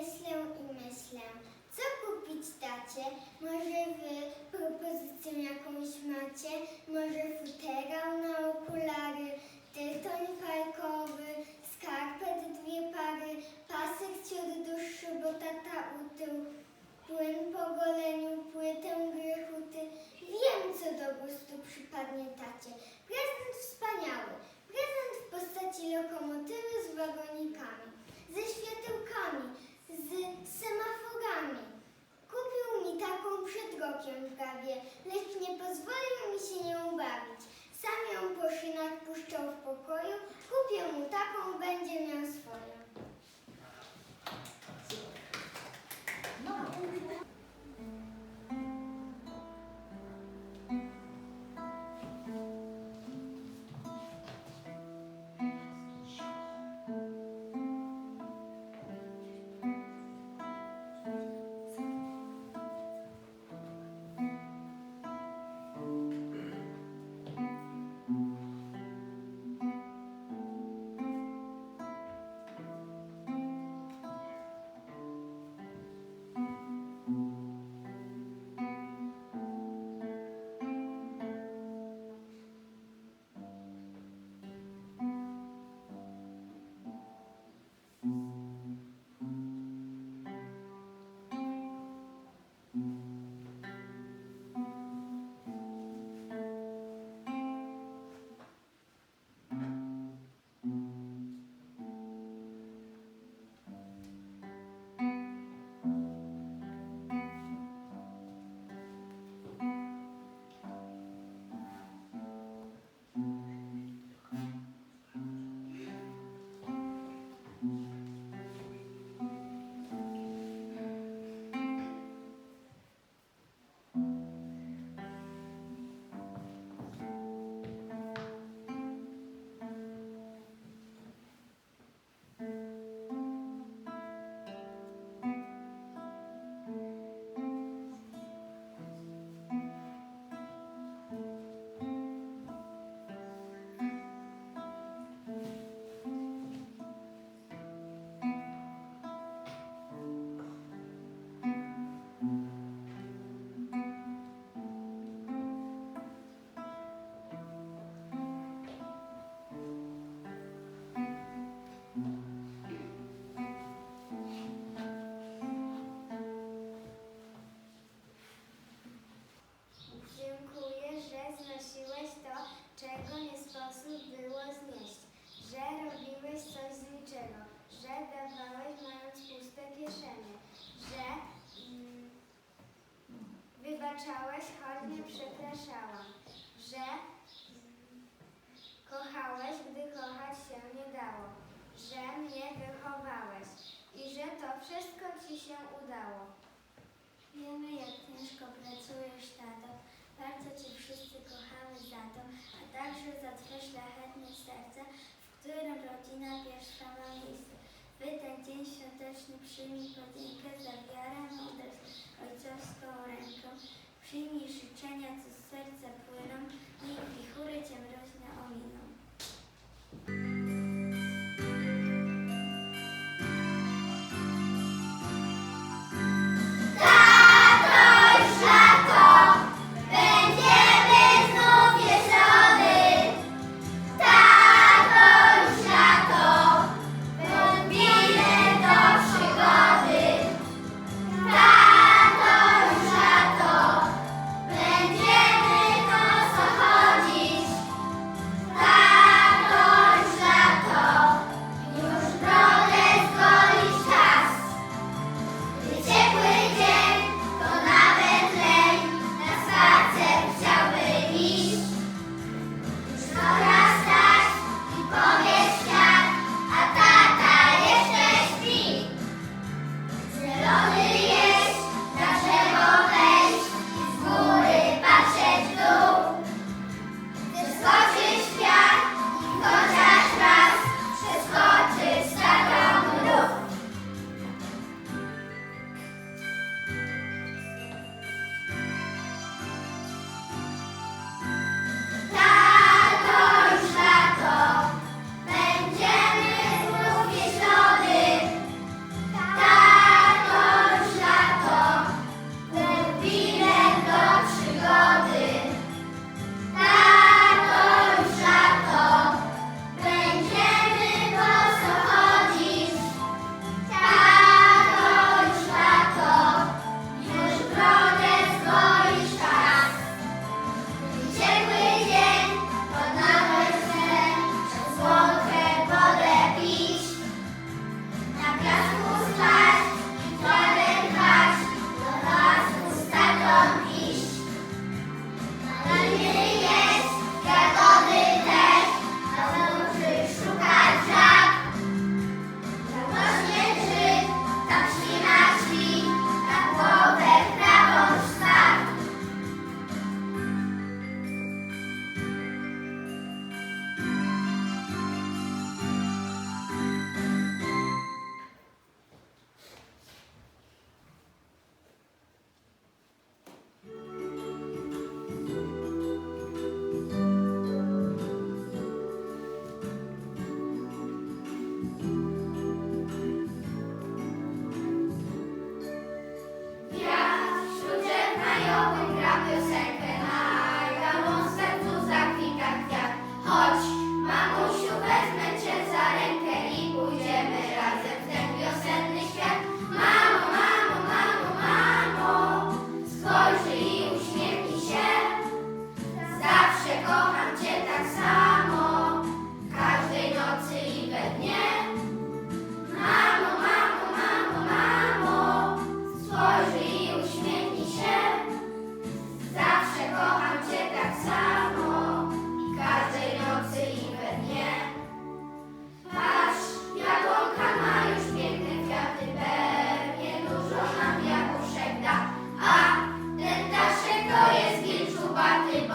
myślę i myślę, co kupić tacie? Może wy propozycję jakąś macie? Może futerał na okulary, tytoń fajkowy, skarpet dwie pary, pasek ciut dłuższy, bo tata utył, płyn po goleniu, płytę grychuty. Wiem, co do gustu przypadnie tacie. Prezent wspaniały.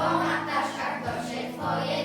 po nataszkach do Twoje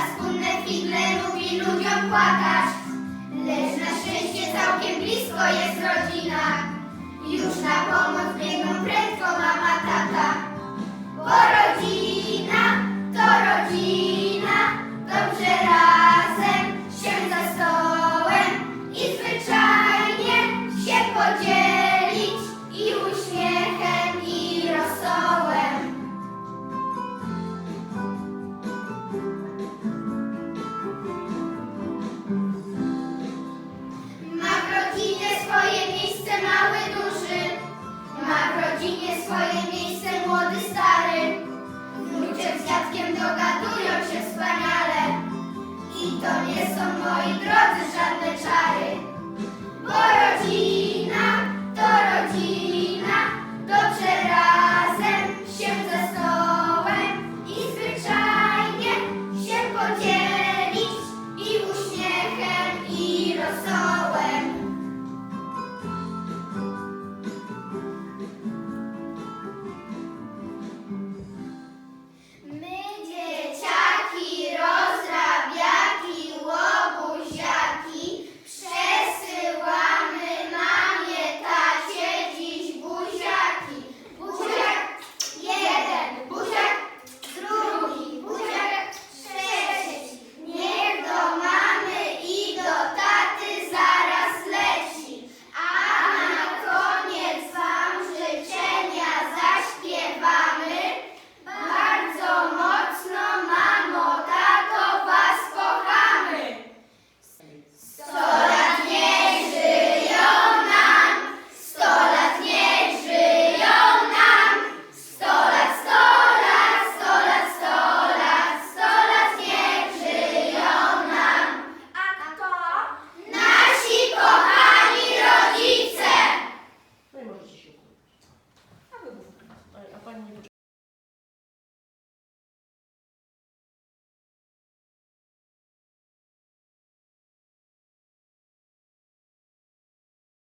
paskudne figle lubi ludziom płakać. Lecz na szczęście całkiem blisko jest rodzina. Już na pomoc biegną prędko mama, tata. Pora